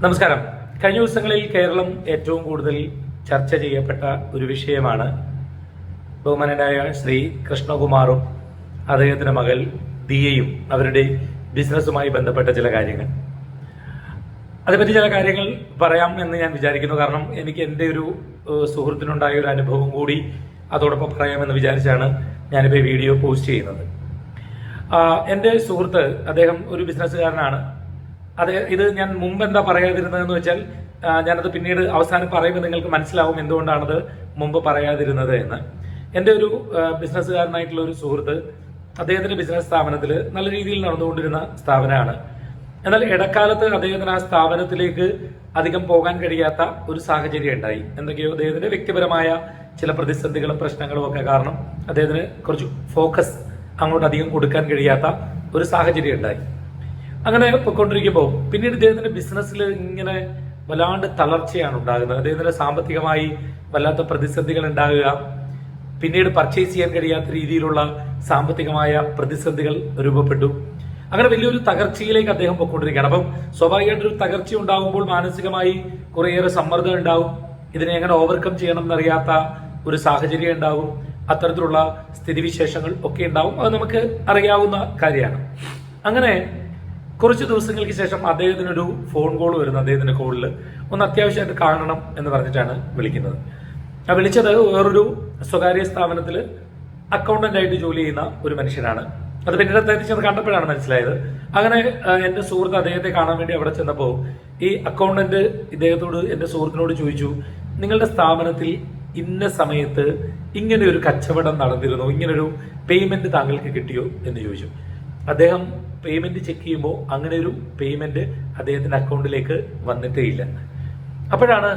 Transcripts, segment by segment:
നമസ്കാരം. കഴിഞ്ഞ ദിവസങ്ങളിൽ കേരളം ഏറ്റവും കൂടുതൽ ചർച്ച ചെയ്യപ്പെട്ട ഒരു വിഷയമാണ് ബഹുമാനനായ ശ്രീ കൃഷ്ണകുമാറും അദ്ദേഹത്തിന്റെ മകൾ ദിയയും അവരുടെ ബിസിനസ്സുമായി ബന്ധപ്പെട്ട ചില കാര്യങ്ങൾ. അതേപറ്റി ചില കാര്യങ്ങൾ പറയാം എന്ന് ഞാൻ വിചാരിക്കുന്നു. കാരണം എനിക്ക് എന്റെ ഒരു സുഹൃത്തിനുണ്ടായ ഒരു അനുഭവം കൂടി അതോടൊപ്പം പറയാമെന്ന് വിചാരിച്ചാണ് ഞാനിപ്പോൾ വീഡിയോ പോസ്റ്റ് ചെയ്യുന്നത്. എന്റെ സുഹൃത്ത് അദ്ദേഹം ഒരു ബിസിനസ്സുകാരനാണ്. അത് ഇത് ഞാൻ മുമ്പ് എന്താ പറയാതിരുന്നതെന്ന് വെച്ചാൽ ഞാനത് പിന്നീട് അവസാനം പറയുമ്പോൾ നിങ്ങൾക്ക് മനസ്സിലാവും എന്തുകൊണ്ടാണത് മുമ്പ് പറയാതിരുന്നത് എന്ന്. എന്റെ ഒരു ബിസിനസ്സുകാരനായിട്ടുള്ള ഒരു സുഹൃത്ത് അദ്ദേഹത്തിന്റെ ബിസിനസ് സ്ഥാപനത്തിൽ നല്ല രീതിയിൽ നടന്നുകൊണ്ടിരുന്ന സ്ഥാപനമാണ്. എന്നാൽ ഇടക്കാലത്ത് അദ്ദേഹത്തിന് ആ സ്ഥാപനത്തിലേക്ക് അധികം പോകാൻ കഴിയാത്ത ഒരു സാഹചര്യം ഉണ്ടായി. എന്തൊക്കെയോ അദ്ദേഹത്തിന്റെ വ്യക്തിപരമായ ചില പ്രതിസന്ധികളും പ്രശ്നങ്ങളും ഒക്കെ കാരണം അദ്ദേഹത്തിന് കുറച്ച് ഫോക്കസ് അങ്ങോട്ട് അധികം കൊടുക്കാൻ കഴിയാത്ത ഒരു സാഹചര്യം ഉണ്ടായി. അങ്ങനെ പൊയ്ക്കൊണ്ടിരിക്കുമ്പോൾ പിന്നീട് ഇദ്ദേഹത്തിന്റെ ബിസിനസ്സിൽ ഇങ്ങനെ വല്ലാണ്ട് തളർച്ചയാണ് ഉണ്ടാകുന്നത്. അദ്ദേഹത്തിന്റെ സാമ്പത്തികമായി വല്ലാത്ത പ്രതിസന്ധികൾ ഉണ്ടാകുക. പിന്നീട് പർച്ചേസ് ചെയ്യാൻ കഴിയാത്ത രീതിയിലുള്ള സാമ്പത്തികമായ പ്രതിസന്ധികൾ രൂപപ്പെട്ടു. അങ്ങനെ വലിയൊരു തകർച്ചയിലേക്ക് അദ്ദേഹം പൊയ്ക്കൊണ്ടിരിക്കുകയാണ്. അപ്പം സ്വാഭാവികമായിട്ടൊരു തകർച്ച ഉണ്ടാകുമ്പോൾ മാനസികമായി കുറേയേറെ സമ്മർദ്ദം ഉണ്ടാവും. ഇതിനെ എങ്ങനെ ഓവർകം ചെയ്യണം എന്നറിയാത്ത ഒരു സാഹചര്യം ഉണ്ടാവും. അത്തരത്തിലുള്ള സ്ഥിതിവിശേഷങ്ങൾ ഒക്കെ ഉണ്ടാവും. അത് നമുക്ക് അറിയാവുന്ന കാര്യമാണ്. അങ്ങനെ കുറച്ച് ദിവസങ്ങൾക്ക് ശേഷം അദ്ദേഹത്തിനൊരു ഫോൺ കോൾ വരുന്നു അദ്ദേഹത്തിന്റെ കോളിൽ ഒന്ന് അത്യാവശ്യമായിട്ട് കാണണം എന്ന് പറഞ്ഞിട്ടാണ് വിളിക്കുന്നത്. ആ വിളിച്ചത് വേറൊരു സ്വകാര്യ സ്ഥാപനത്തിൽ അക്കൗണ്ടന്റ് ആയിട്ട് ജോലി ചെയ്യുന്ന ഒരു മനുഷ്യനാണ്. അത് പിന്നീട് അദ്ദേഹത്തെ ചെന്ന് കണ്ടപ്പോഴാണ് മനസ്സിലായത്. അങ്ങനെ എന്റെ സുഹൃത്ത് അദ്ദേഹത്തെ കാണാൻ വേണ്ടി അവിടെ ചെന്നപ്പോൾ ഈ അക്കൗണ്ടന്റ് ഇദ്ദേഹത്തോട് എന്റെ സുഹൃത്തിനോട് ചോദിച്ചു നിങ്ങളുടെ സ്ഥാപനത്തിൽ ഇന്ന സമയത്ത് ഇങ്ങനെ ഒരു കച്ചവടം നടന്നിരുന്നു? ഇങ്ങനൊരു പേയ്മെന്റ് താങ്കൾക്ക് കിട്ടിയോ? എന്ന് ചോദിച്ചു. അദ്ദേഹം പേയ്മെന്റ് ചെക്ക് ചെയ്യുമ്പോൾ അങ്ങനെ ഒരു പേയ്മെന്റ് അദ്ദേഹത്തിന്റെ അക്കൗണ്ടിലേക്ക് വന്നിട്ടേ ഇല്ല അപ്പോഴാണ്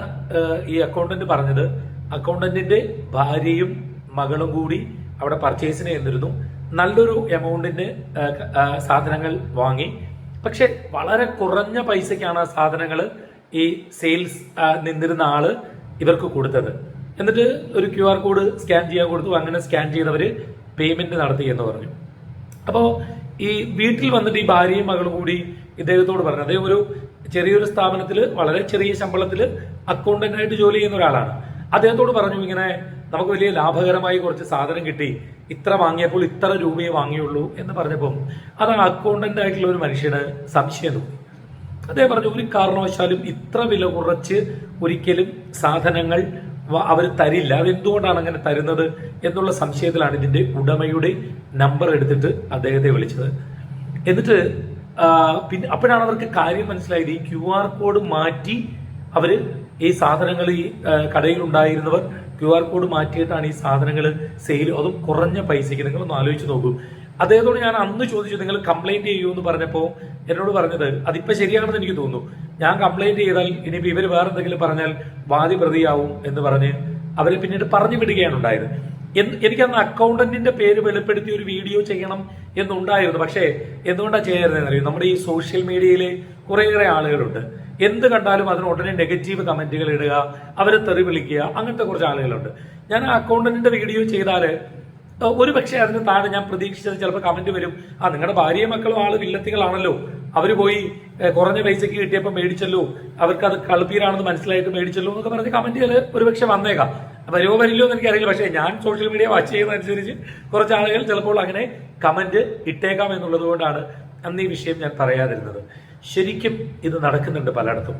ഈ അക്കൗണ്ടന്റ് പറഞ്ഞത്. അക്കൗണ്ടന്റിന്റെ ഭാര്യയും മകളും കൂടി അവിടെ പർച്ചേസിന് ചെയ്തിരുന്നു നല്ലൊരു എമൗണ്ടിന് ഏഹ്, ഏഹ്, സാധനങ്ങൾ വാങ്ങി. പക്ഷെ വളരെ കുറഞ്ഞ പൈസക്കാണ് ആ സാധനങ്ങൾ ഈ സെയിൽസ് നിന്നിരുന്ന ആൾ ഇവർക്ക് കൊടുത്തത്. എന്നിട്ട് ഒരു ക്യു ആർ കോഡ് സ്കാൻ ചെയ്യാൻ കൊടുത്തു. അങ്ങനെ സ്കാൻ ചെയ്തവര് പേയ്മെന്റ് നടത്തി എന്ന് പറഞ്ഞു. അപ്പോ ഈ വീട്ടിൽ വന്നിട്ട് ഈ ഭാര്യയും മകളും കൂടി ഇദ്ദേഹത്തോട് പറഞ്ഞു അദ്ദേഹം ഒരു ചെറിയൊരു സ്ഥാപനത്തിൽ വളരെ ചെറിയ ശമ്പളത്തിൽ അക്കൗണ്ടന്റായിട്ട് ജോലി ചെയ്യുന്ന ഒരാളാണ്. അദ്ദേഹത്തോട് പറഞ്ഞു ഇങ്ങനെ നമുക്ക് വലിയ ലാഭകരമായി കുറച്ച് സാധനം കിട്ടി. ഇത്ര വാങ്ങിയപ്പോൾ ഇത്ര രൂപയെ വാങ്ങിയുള്ളൂ എന്ന് പറഞ്ഞപ്പം അത് അക്കൗണ്ടന്റ് ആയിട്ടുള്ള ഒരു മനുഷ്യന് സംശയം തോന്നി. അദ്ദേഹം പറഞ്ഞു ഒരു കാരണവശാലും ഇത്ര വില കുറച്ച് ഒരിക്കലും സാധനങ്ങൾ അവർ തരില്ല. അവരെന്തുകൊണ്ടാണ് അങ്ങനെ തരുന്നത് എന്നുള്ള സംശയത്തിലാണ് ഇതിന്റെ ഉടമയുടെ നമ്പർ എടുത്തിട്ട് അദ്ദേഹത്തെ വിളിച്ചത്. എന്നിട്ട് പിന്നെ അപ്പോഴാണ് അവർക്ക് കാര്യം മനസ്സിലായത്. ഈ ക്യു ആർ കോഡ് മാറ്റി അവർ ഈ സാധനങ്ങൾ ഈ കടയിൽ ഉണ്ടായിരുന്നവർ ക്യു ആർ കോഡ് മാറ്റിയിട്ടാണ് ഈ സാധനങ്ങൾ സെയിൽ അതും കുറഞ്ഞ പൈസയ്ക്ക് നിങ്ങൾ ഒന്ന് ആലോചിച്ച് നോക്കൂ. അദ്ദേഹത്തോട് ഞാൻ അന്ന് ചോദിച്ചു നിങ്ങൾ കംപ്ലൈന്റ് ചെയ്യൂ എന്ന് പറഞ്ഞപ്പോൾ എന്നോട് പറഞ്ഞത് അതിപ്പോ ശരിയാണെന്ന് എനിക്ക് തോന്നുന്നു. ഞാൻ കംപ്ലൈന്റ് ചെയ്താൽ ഇനിയിപ്പോ ഇവർ വേറെ എന്തെങ്കിലും പറഞ്ഞാൽ വാദി പ്രതിയാവും എന്ന് പറഞ്ഞ് അവരെ പിന്നീട് പറഞ്ഞു വിടുകയാണ് ഉണ്ടായത്. എനിക്ക് എനിക്കന്ന് അക്കൗണ്ടന്റിന്റെ പേര് വെളിപ്പെടുത്തി ഒരു വീഡിയോ ചെയ്യണം എന്നുണ്ടായിരുന്നു. പക്ഷേ എന്തുകൊണ്ടാണ് ചെയ്യാറുണ്ടെന്ന് അറിയും നമ്മുടെ ഈ സോഷ്യൽ മീഡിയയിലെ കുറേയേറെ ആളുകളുണ്ട്. എന്ത് കണ്ടാലും അതിന് ഉടനെ നെഗറ്റീവ് കമന്റുകൾ ഇടുക അവരെ തെറി വിളിക്കുക അങ്ങനത്തെ കുറച്ച് ആളുകളുണ്ട്. ഞാൻ ആ അക്കൗണ്ടന്റിന്റെ വീഡിയോ ചെയ്താൽ ഒരു പക്ഷേ അതിന് താഴെ ഞാൻ പ്രതീക്ഷിച്ചത് ചിലപ്പോൾ കമന്റ് വരും. ആ നിങ്ങളുടെ ഭാര്യയും മക്കളും ആൾ വില്ലത്തികളാണല്ലോ. അവർ പോയി കുറഞ്ഞ പൈസക്ക് കിട്ടിയപ്പോൾ മേടിച്ചല്ലോ. അവർക്ക് അത് കളുപ്പീരാണെന്ന് മനസ്സിലായിട്ട് മേടിച്ചല്ലോ എന്നൊക്കെ പറഞ്ഞ് കമന്റുകൾ ഒരുപക്ഷെ വന്നേക്കാം. വരുമോ വരില്ലോ എന്ന് എനിക്കറിയില്ല. പക്ഷേ ഞാൻ സോഷ്യൽ മീഡിയ വാച്ച് ചെയ്യുന്നതനുസരിച്ച് കുറച്ച് ആളുകൾ ചിലപ്പോൾ അങ്ങനെ കമന്റ് ഇട്ടേക്കാം എന്നുള്ളത് കൊണ്ടാണ് അന്ന് ഈ വിഷയം ഞാൻ പറയാതിരുന്നത്. ശരിക്കും ഇത് നടക്കുന്നുണ്ട് പലയിടത്തും.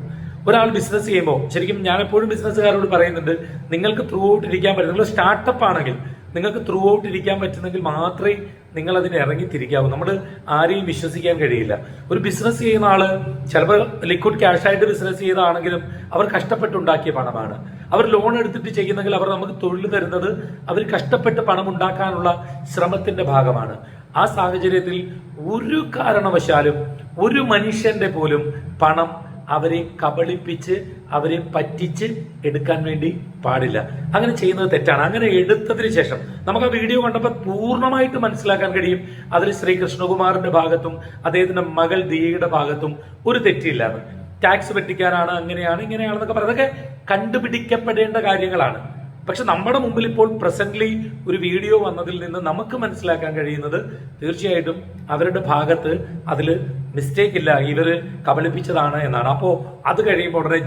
ഒരാൾ ബിസിനസ് ചെയ്യുമ്പോൾ ശരിക്കും ഞാൻ എപ്പോഴും ബിസിനസ്സുകാരോട് പറയുന്നുണ്ട് നിങ്ങൾക്ക് ത്രൂ ഔട്ട് ഇരിക്കാൻ പറ്റും. നിങ്ങൾ സ്റ്റാർട്ടപ്പ് ആണെങ്കിൽ നിങ്ങൾക്ക് ത്രൂ ഔട്ട് ഇരിക്കാൻ പറ്റുന്നെങ്കിൽ മാത്രമേ നിങ്ങൾ അതിന് ഇറങ്ങി തിരിക്കാവൂ. നമ്മൾ ആരെയും വിശ്വസിക്കാൻ കഴിയില്ല. ഒരു ബിസിനസ് ചെയ്യുന്ന ആൾ ചിലപ്പോൾ ലിക്വിഡ് ക്യാഷ് ആയിട്ട് ബിസിനസ് ചെയ്താണെങ്കിലും അവർ കഷ്ടപ്പെട്ടുണ്ടാക്കിയ പണമാണ്. അവർ ലോൺ എടുത്തിട്ട് ചെയ്യുന്നെങ്കിൽ അവർ നമുക്ക് തൊഴിൽ തരുന്നത് അവർ കഷ്ടപ്പെട്ട് പണം ഉണ്ടാക്കാനുള്ള ശ്രമത്തിന്റെ ഭാഗമാണ്. ആ സാഹചര്യത്തിൽ ഒരു കാരണവശാലും ഒരു മനുഷ്യന്റെ പോലും പണം അവരെ കബളിപ്പിച്ച് അവരെ പറ്റിച്ച് എടുക്കാൻ വേണ്ടി പാടില്ല. അങ്ങനെ ചെയ്യുന്നത് തെറ്റാണ്. അങ്ങനെ എടുത്തതിന് ശേഷം നമുക്ക് ആ വീഡിയോ കണ്ടപ്പോൾ പൂർണമായിട്ട് മനസ്സിലാക്കാൻ കഴിയും. അതിൽ ശ്രീ കൃഷ്ണകുമാറിന്റെ ഭാഗത്തും അദ്ദേഹത്തിന്റെ മകൾ ദിയയുടെ ഭാഗത്തും ഒരു തെറ്റില്ലാന്ന് ടാക്സ് വെട്ടിക്കാനാണ് അങ്ങനെയാണ് ഇങ്ങനെയാണെന്നൊക്കെ പറയുന്നത് അതൊക്കെ കണ്ടുപിടിക്കപ്പെടേണ്ട കാര്യങ്ങളാണ്. പക്ഷെ നമ്മുടെ മുമ്പിൽ ഇപ്പോൾ പ്രസന്റ്ലി ഒരു വീഡിയോ വന്നതിൽ നിന്ന് നമുക്ക് മനസ്സിലാക്കാൻ കഴിയുന്നത് തീർച്ചയായിട്ടും അവരുടെ ഭാഗത്ത് അതിൽ മിസ്റ്റേക്ക് ഇല്ല ഇവർ കബളിപ്പിച്ചതാണ് എന്നാണ്. അപ്പോ അത് കഴിയുമ്പോൾ ഉടനെ